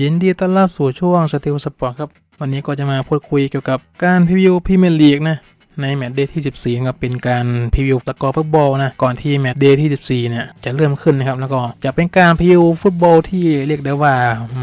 ยินดีต้อนรับสู่ช่วงสติลสปอร์ตครับ วันนี้ก็จะมาพูดคุยเกี่ยวกับการพรีวิวพรีเมียร์ลีกนะ ในแมตช์เดย์ที่ 14ครับเป็นการพรีวิวตะกอร์ฟุตบอลนะก่อนที่แมตช์เดย์ที่ 14 เนี่ยจะเริ่มขึ้นนะครับแล้วก็จะเป็นการพรีวิวฟุตบอลที่เรียกได้ว่า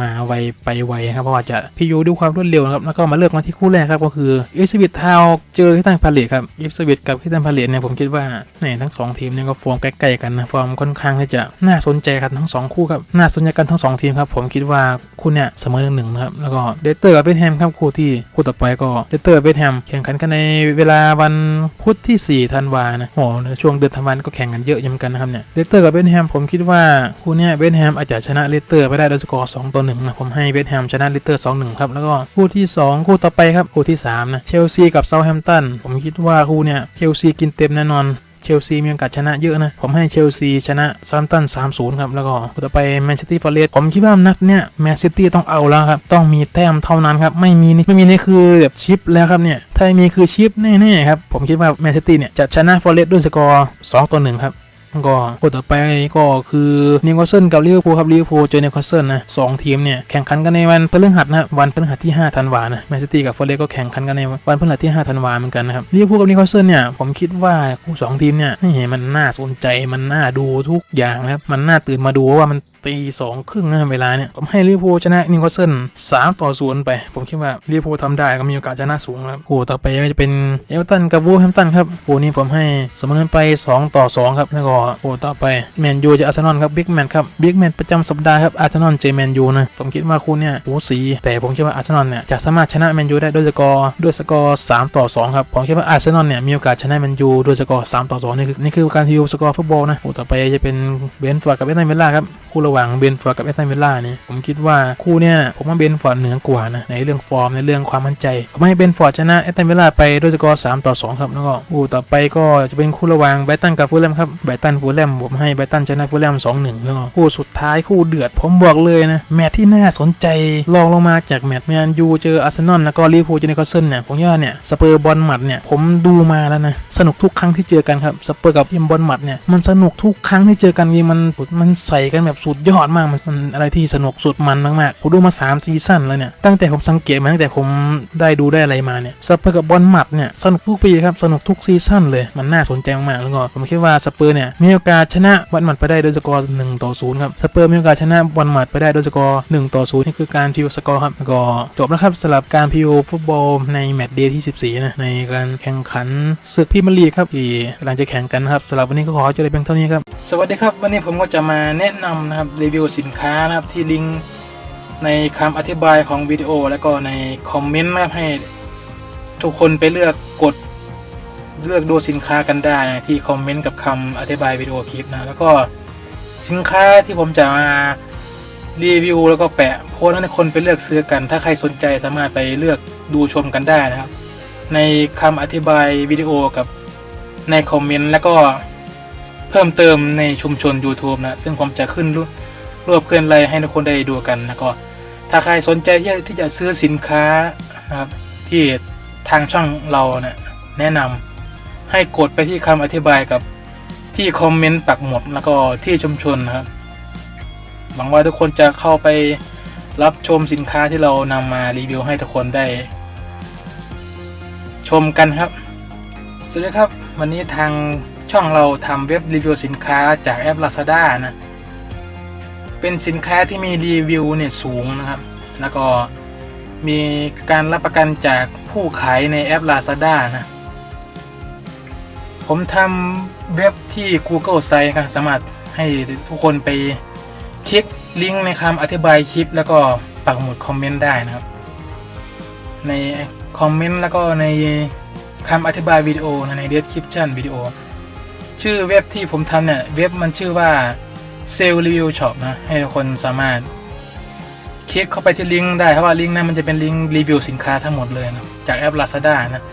มาไวไปไวครับเพราะว่าจะพรีวิวด้วยความรวดเร็วนะครับแล้วก็มาเริ่มกันที่คู่แรกครับก็คืออิสวิตทาวเจอที่ตั้งพาเลตครับอิสวิตกับที่ตั้งพาเลตเนี่ยผมคิดว่าเนี่ยทั้งสองทีมเนี่ยก็ฟอร์มใกล้ๆกันนะฟอร์มค่อนข้างที่จะน่าสนใจกันทั้งสองคู่ครับน่าสนใจกันทั้งสองทีมครับผมคิดว่าคู่เนี่ยเสมอหนึ่งหนึ่งนะครับแล้วก็เดสเตอร์กับเบนแฮมครับคู่ที่คู่ต่อไปก็เดสเตอร์เบนแฮมแข่งขันกันในเวลาวันพุธที่ 4 ธันวานะโหช่วงเดือนธันวาก็แข่งกันเยอะยู่เหมือนกันนะครับเนี่ยเลสเตอร์กับเบนแฮมผมคิดว่าคู่เนี้ยเบนแฮมอาจจะชนะเลสเตอร์ไปได้โดยสกอร์2ต่อ1นะผมให้เบนแฮมชนะเลสเตอร์2-1ครับแล้วก็คู่ที่ 2 คู่ต่อไปครับคู่ที่3นะเชลซีกับเซาแฮมป์ตันผมคิดว่าคู่เนี้ยเชลซีกินเต็มแน่นอน เชลซีมีโอกาสชนะเยอะนะ ผมให้เชลซีชนะซัมตัน 3-0 ครับ แล้วก็ต่อไปแมนเชสเตอร์ฟอร์เรสผมคิดว่านัดเนี้ยแมนเชสเตอร์ต้องเอาแล้วครับ ต้องมีแต้มเท่านั้นครับ ไม่มีนี่ไม่มีนี่คือแบบชิปแล้วครับเนี่ยถ้ามีคือชิปแน่ๆครับ ผมคิดว่าแมนเชสเตอร์เนี่ยจะชนะฟอร์เรสด้วยสกอร์2ต่อ1ครับ ก็คนต่อไปก็คือนิวคาสเซิลกับลิเวอร์พูลครับลิเวอร์พูลเจอนิวคาสเซิลนะสองทีมเนี่ยแข่งขันกันในวันพฤหัสนะวันพฤหัสที่ 5 ธันวานะแมนซิตี้กับฟอร์เรสก็แข่งขันกันในวันพฤหัสที่ 5 ธันวาเหมือนกันนะครับลิเวอร์พูลกับนิวคาสเซิลเนี่ยผมคิดว่าคู่สองทีมเนี่ยนี่มันน่าสนใจมันน่าดูทุกอย่างนะครับมันน่าตื่นมาดูว่ามัน ตีสองครึ่งนะเวลาเนี่ยผมให้ลิเวอร์พูลชนะนิวคาสเซิลสามต่อศูนย์ไป ผมคิดว่าลิเวอร์พูลทำได้ก็มีโอกาสชนะสูงครับคู่ต่อไปก็จะเป็นเอเวอร์ตันกับวูแฮมตันครับคู่นี้ผมให้เสมอกันไป 2 ต่อ 2 ครับแล้วก็คู่ต่อไปแมนยูจะอาร์เซนอลครับบิ๊กแมนครับบิ๊กแมนประจำสัปดาห์ครับอาร์เซนอลเจแมนยูนะผมคิดว่าคู่เนี่ยหูสีแต่ผมคิดว่าอาร์เซนอลเนี่ยจะสามารถชนะแมนยูได้ด้วยสกอร์ด้วยสกอร์3ต่อ2ครับผมคิดว่าอาร์เซนอลเนี่ยมีโอกาสชนะแมนยูด้วยสกอร์3ต่อ2นี่คือนี่คือการทิวสกอร์ฟุตบอลนะคู่ต่อไปจะเป็นเบนฟอร์ดกับเอสตันวิลล่าครับคู่ระหว่างเบนฟอร์ดกับเอสตันวิลล่าเนี่ยผมคิดว่าคู่เนี่ยผมว่าเบนฟอร์ดเหนือกว่านะในเรื่องฟอร์มในเรื่องความมั่นใจผมให้เบนฟอร์ดชนะเอสตันวิลล่าไปด้วยสกอร์3ต่อ2ครับแล้วก็คู่ต่อไปก็จะเป็นคู่ระหว่างไบตันกับฟูลแลมครับไบตันฟูลแลมผมให้ไบตันชนะฟูลแลม2-1แล้วก็คู่สุดท้ายคู่เดือดผมบอกเลยนะแมตช์ที่น่าสนใจรองลงมาจากแมตช์แมนยูเจออาร์เซนอลแล้วก็ลิเวอร์พูลเจอนิคาสเซิลเนี่ยผมว่าเนี่ยสเปอร์บอลหมัดเนี่ยผมดูมาแล้วนะสนุกทุกครั้งที่เจอกันครับสเปอร์กับทีมบอลหมัดเนี่ยมันสนุกทุกครั้งที่เจอกันมันมันใส่กันแบบสุดยอดมากมันมันอะไรที่สนุกสุดมันมากๆผมดูมา3ซีซั่นแล้วเนี่ยตั้งแต่ผมสังเกตมาตั้งแต่ผมได้ดูได้อะไรมาเนี่ยสเปอร์กับบอลหมัดเนี่ยสนุกทุกปีครับสนุกทุกซีซั่นเลยมันน่าสนใจมากๆแล้วก็ผมคิดว่าสเปอร์เนี่ยมีโอกาสชนะบอลหมัดไปได้ด้วยสกอร์1ต่อ0ครับสเปอร์มีโอกาสชนะบอลหมัดไปได้ด้วยสกอร์1ต่อ0นี่คือการพิวสกอร์ครับก็จบแล้วครับสำหรับการพิวฟุตบอลในแมตช์เดย์ที่ 14นะในการแข่งขันศึกพรีมียร์ลีครับที่กำลังจะแข่งกันครับสำหรับวันนี้ก็ขอจบเพียงเท่านี้ครับสวัสดีครับวันนี้ผมก็จะมาแนะนำนะครับรีวิวสินค้านะครับที่ลิงก์ในคำอธิบายของวิดีโอ แล้วก็ในคอมเมนต์นะครับให้ทุกคนไปเลือกกดเลือกดูสินค้ากันได้ที่คอมเมนต์กับคำอธิบายวิดีโอคลิปนะแล้วก็สินค้าที่ผมจะมารีวิวแล้วก็แปะโพสต์ให้คนไปเลือกซื้อกัน ถ้าใครสนใจสามารถไปเลือกดูชมกันได้นะครับ ในคำอธิบายวิดีโอกับในคอมเมนต์แล้วก็ เพิ่มเติมในชุมชน YouTube นะ ซึ่งผมจะขึ้นรูปรวบเกินไรให้ทุกคนได้ดูกันแล้วก็ ถ้าใครสนใจที่ที่จะซื้อสินค้านะครับที่ทางช่องเราเนะี่ยแนะนำให้กดไปที่คำอธิบายกับที่คอมเมนต์ปักหมุดแล้วก็ที่ชุมชนนะครับหวังว่าทุกคนจะเข้าไปรับชมสินค้าที่เรานำมารีวิวให้ทุกคนได้ ชมกันครับ สวัสดีครับ วันนี้ทาง ช่องเราทำเว็บรีวิวสินค้าจากแอป Lazada นะ เป็นสินค้าที่มีรีวิวเนี่ยสูงนะครับ แล้วก็มีการรับประกันจากผู้ขายในแอป Lazada นะ ผมทำเว็บที่ Google Site ครับสามารถให้ทุกคนไปคลิกลิงก์ในคำอธิบายคลิป แล้วก็ปักหมุดคอมเมนต์ได้นะครับ ในคอมเมนต์แล้วก็ในคำอธิบายวิดีโอใน description วิดีโอ ชื่อเว็บที่ผมทำเนี่ย เว็บมันชื่อว่า s a l e Review Shop นะ ให้คนสามารถ คลิกเข้าไปที่ลิงก์ได้เพราะว่าลิงก์นั้นมันจะเป็นลิงก์รีวิวสินค้าทั้งหมดเลยนะจากแอป Lazada นะ